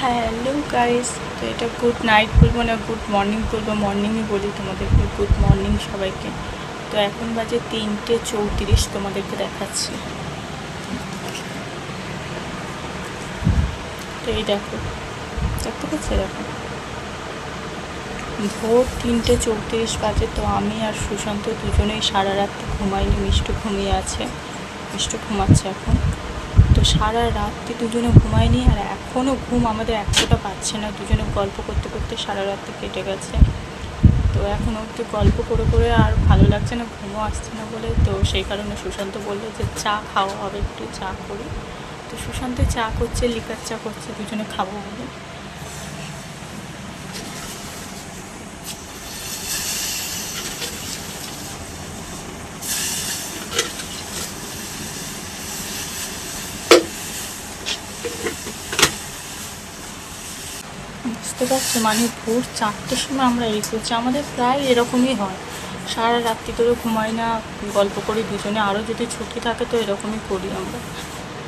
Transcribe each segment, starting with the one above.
Hello guys, তো এটা good night বলব না, গুড মর্নিং বলব, মর্নিংই বলি তোমাদেরকে, গুড মর্নিং সবাইকে। তো এখন বাজে তিনটে চৌত্রিশ, তোমাদেরকে দেখাচ্ছি। তো এই দেখো, দেখতে পাচ্ছি দেখো ভোর তিনটে চৌত্রিশ বাজে, তো আমি আর সুশান্ত দুজনেই সারা রাত ঘুমাইনি, মিষ্টু ঘুমিয়ে আছে, মিষ্টু ঘুমাচ্ছে এখন। তো সারা রাত্রি দুজনে ঘুমায়নি আর এখনও ঘুম আমাদের একশোটা পাচ্ছে না। দুজনে গল্প করতে করতে সারা রাত্রি কেটে গেছে। তো এখন অব্দি গল্প করে করে আর ভালো লাগছে না, ঘুমও আসছে না বলে। তো সেই কারণে সুশান্ত বলল যে, চা খাওয়া হবে একটু চা করি। তো সুশান্ত চা করছে, লিকার চা করছে, দুজনে খাব বলে। বুঝতে পারছ মানে ভোর চারটের সময় আমরা এই করছি। আমাদের প্রায় এরকমই হয়। সারা রাত্রি ধরে ঘুমাই না, গল্প করি দুজনে, আরও যদি ছুটি থাকে তো এরকমই করি আমরা।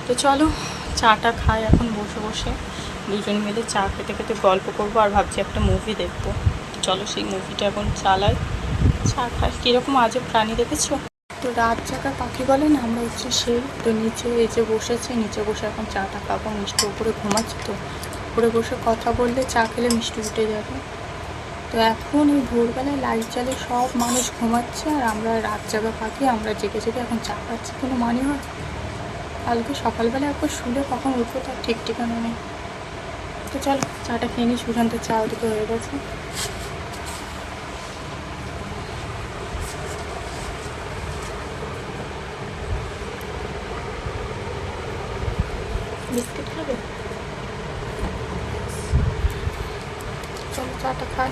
তো চলো, চাটা খাই এখন বসে বসে। দুজন মিলে চা খেতে খেতে গল্প করব আর ভাবছি একটা মুভি দেখব। চলো সেই মুভিটা এখন চালাই। চা খাই। কীরকম আজও প্রাণী দেখেছ? তো রাত জাগা পাখি বলে না, আমরা হচ্ছে সেই, তো নিচে এই যে বসেছে, নিচে বসে এখন চাটা খাব মিষ্টি উপরে ঘুমাচ্ছে তো। উপরে বসে কথা বললে চা খেলে মিষ্টি উঠে যাবে। তো এখন এই ভোরবেলায় লাইট জ্বালে সব মানুষ ঘুমাচ্ছে আর আমরা রাত জাগা পাখি আমরা জেগে জেগে এখন চা খাচ্ছি কোনো মানে হয়? কালকে সকালবেলা একবার শুলে কখন উঠবো তার ঠিক ঠিকানা নেই। তো চলো, চাটা খেয়ে নিই সুশান্ত চা ওদিকে হয়ে গেছে। বিস্কিট খাবে? চলো চাটা খাই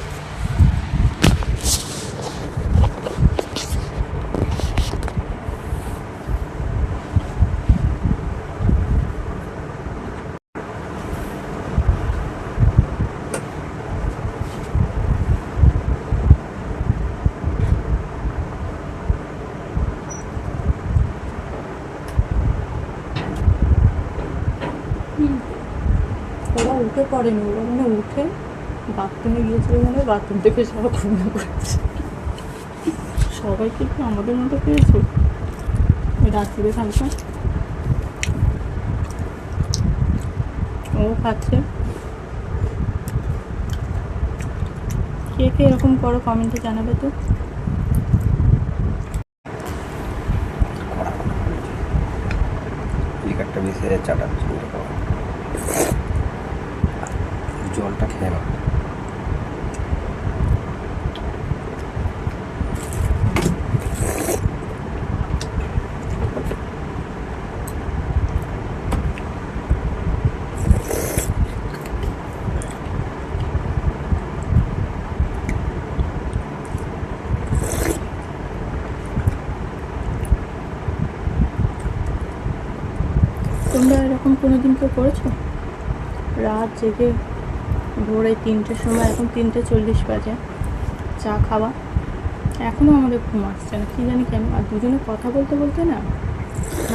ওরা উঠে পড়েনি ওরা মানে উঠে বাথরুমে গিয়েছিল মানে বাথরুম থেকে সব ঘুমিয়ে পড়েছে সবাইকে কি আমাদের মতো পেয়েছ ওই রাত্রিরে থাকবে। ও খাচ্ছে। কে কে এরকম করো কমেন্টে জানাবে তো। লিকারটা বেশি চাটা। জলটা খেয়ে নাও। তোমরা এরকম কোনো দিন কেউ করেছ? রাত জেগে ভোরে তিনটের সময়, এখন তিনটে চল্লিশ বাজে। চা খাওয়া। এখনও আমাদের ঘুম আসছে না, কী জানি কেন। আর দুজনে কথা বলতে বলতে না,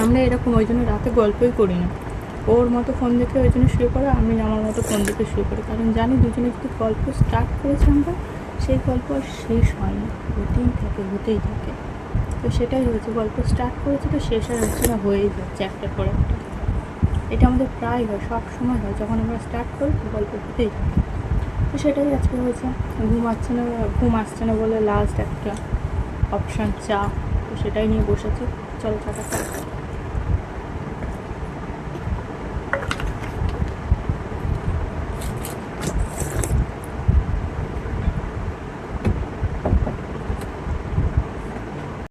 আমরা এরকম ওই জন্য রাতে গল্পই করি না। ওর মতো ফোন দেখে ওই জন্য শুরু করে আমি আমার মতো ফোন দেখে শুরু করি কারণ জানি দুজনে যদি গল্প স্টার্ট করেছি আমরা, সেই গল্প আর শেষ হয় না। হতেই থাকে হতেই থাকে। তো সেটাই হয়েছে, গল্প স্টার্ট করেছে তো শেষ আর হচ্ছে না, হয়েই যাচ্ছে একটার পর একটা। এটা আমাদের প্রায় হয়, সব সময় হয়। যখন আমরা স্টার্ট করি, গল্প হতেই তো সেটাই আজকে হয়েছে। ঘুম আসছে না, ঘুম আসছে না বলে লাস্ট একটা অপশান চা, তো সেটাই নিয়ে বসেছি। চলো চাটা